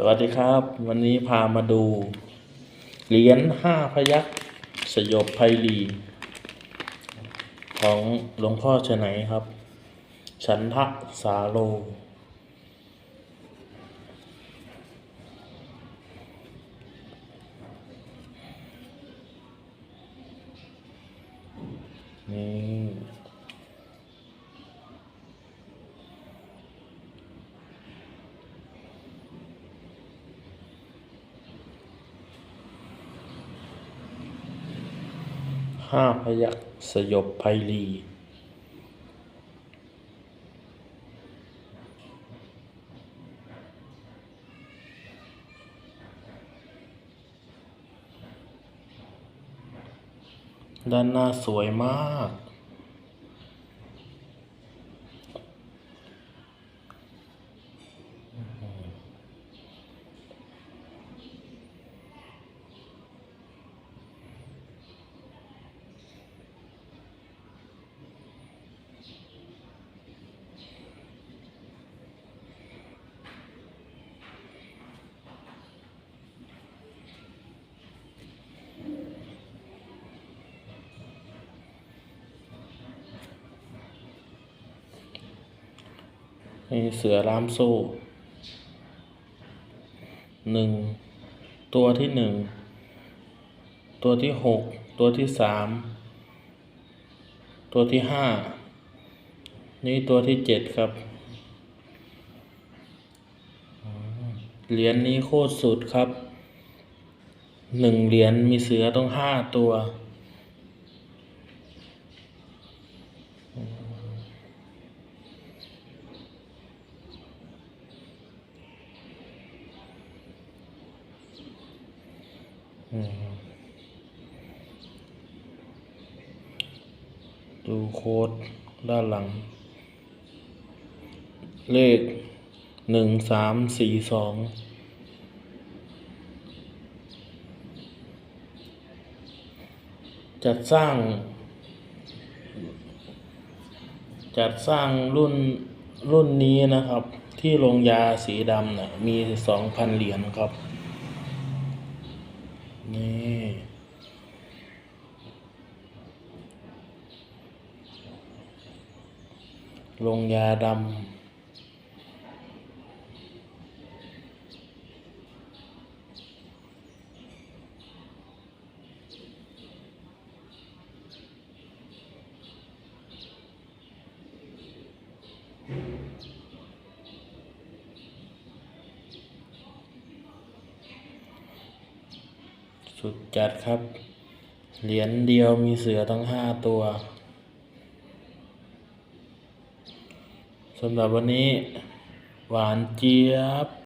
สวัสดีครับ วันนี้พามาดู เหรียญห้าพยักษ์สยบไพลีของหลวงพ่อชไหนครับ ฉันทะสาโล นี่ ห้าพยักสยบไพลีด้านหน้าสวยมาก นี่เสือล่ามโซ่หนึ่งตัวที่หนึ่งตัวที่หกตัวที่สามตัวที่ห้านี่ตัวที่เจ็ดครับเหรียญนี้โคตรสุดครับหนึ่งเหรียญมีเสือต้องห้าตัว ดูโค้ดด้านหลัง เลขหนึ่งสามสี่สองจัดสร้าง จัดสร้างรุ่นรุ่นนี้นะครับ ที่โรงยาสีดำนะ่ะมีสองพันเหรียญครับ นี่ลงยาดำ สุดจัดครับ เหรียญเดียวมีเสือตั้งห้าตัวสำหรับวันนี้ หวานเจี๊ยบ